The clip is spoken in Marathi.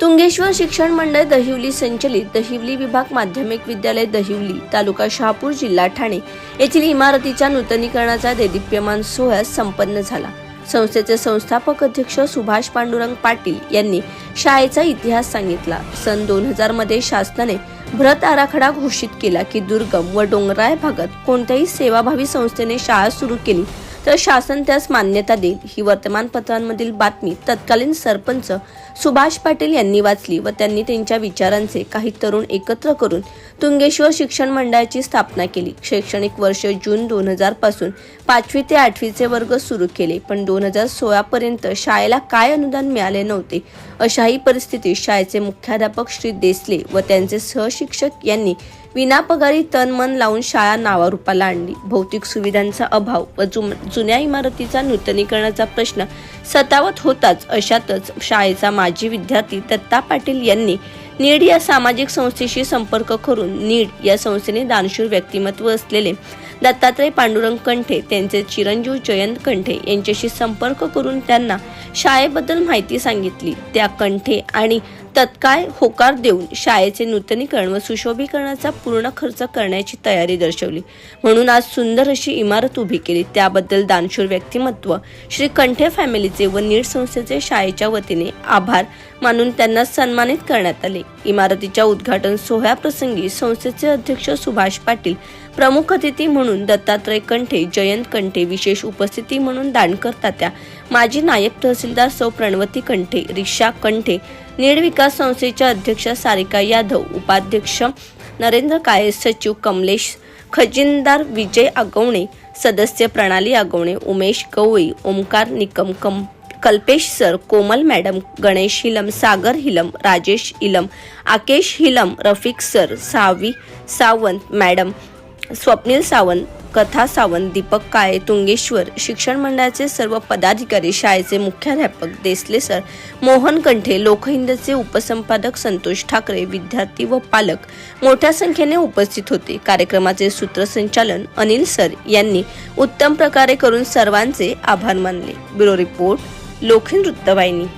तुंगेश्वर शिक्षण मंडळ दहिवली संचलित दहिवली विभाग माध्यमिक विद्यालय दहिवली तालुका शहापूर जिल्हा ठाणे येथील इमारतीच्या नूतनीकरणाचा देदीप्यमान सोहळा संपन्न झाला. संस्थेचे संस्थापक अध्यक्ष सुभाष पांडुरंग पाटील यांनी शाळेचा इतिहास सांगितला. सन दोन हजारमध्ये शासनाने भ्रत आराखडा घोषित केला की दुर्गम व डोंगराळ भागात कोणत्याही सेवाभावी संस्थेने शाळा सुरू केली तर शासन त्यास मान्यता देईल. ही वर्तमानपत्रांमधील बातमी तत्कालीन सरपंच सुभाष पाटील यांनी वाचली व त्यांनी त्यांच्या विचारांचे काही तरुण एकत्र करून तुंगेश्वर शिक्षण मंडळाची स्थापना केली. शैक्षणिक वर्ष जून दोन हजारपासून पाचवी ते आठवीचे वर्ग सुरू केले पण दोन हजार सोळा पर्यंत शाळेला काय अनुदान मिळाले नव्हते अशाही परिस्थितीत शाळेचे मुख्याध्यापक श्री देसले व त्यांचे सहशिक्षक यांनी विनापगारी तन मन लावून शाळा नावारूपाला आणली. भौतिक सुविधांचा अभाव व जुन्या इमारतीचा नूतनीकरणाचा प्रश्न सतावत होताच. अशातच शाळेचा माजी विद्यार्थी दत्ता पाटील यांनी नीड या सामाजिक संस्थेशी संपर्क करून नीड या संस्थेने दानशूर व्यक्तिमत्व असलेले दत्तात्रय पांडुरंग कंठे त्यांचे चिरंजीव जयंत कंठे यांच्याशी संपर्क करून त्यांना शाळेबद्दल माहिती सांगितली. त्या कंठे आणि तत्काळ होकार देऊन शाळेचे नूतनीकरण व सुशोभीकरणाचा पूर्ण खर्च करण्याची तयारी दर्शवली. म्हणून आज सुंदर अशी इमारत उभी केली. त्याबद्दल दानशूर व्यक्तिमत्व श्री कंठे फॅमिलीचे व नीट संस्थेचे शाळेच्या वतीने आभार मानून त्यांना सन्मानित करण्यात आले. इमारतीच्या उद्घाटन सोहळ्याप्रसंगी संस्थेचे अध्यक्ष सुभाष पाटील प्रमुख अतिथी म्हणून दत्तात्रय कंठे जयंत कंठे विशेष उपस्थिती म्हणून दानकर त्या माजी नायब तहसीलदार सौ प्रणवती कंठे रिक्षा कंठे नीड विकास संस्थेच्या अध्यक्ष सारिका यादव उपाध्यक्ष नरेंद्र काळे सचिव कमलेश खजिनदार विजय आगवणे सदस्य प्रणाली आगवणे उमेश गवळी ओमकार निकम कम Kalpesh sir Komal madam Ganesh Hilam Sagar Hilam Rajesh Ilam Akesh Hilam Rafiq sir Savi Sawant madam Swapnil Sawant Katha Sawant Deepak काळे तुंगेश्वर शिक्षण मंडळाचे सर्व पदाधिकारी शाळेचे मुख्याध्यापक देसले सर मोहन कंठे लोकहिंदचे उपसंपादक संतोष ठाकरे विद्यार्थी व पालक मोठ्या संख्येने उपस्थित होते. कार्यक्रमाचे सूत्रसंचालन अनिल सर यांनी उत्तम प्रकारे करून सर्वांचे आभार मानले. ब्युरो रिपोर्ट लोखी वृत्तवाहिनी.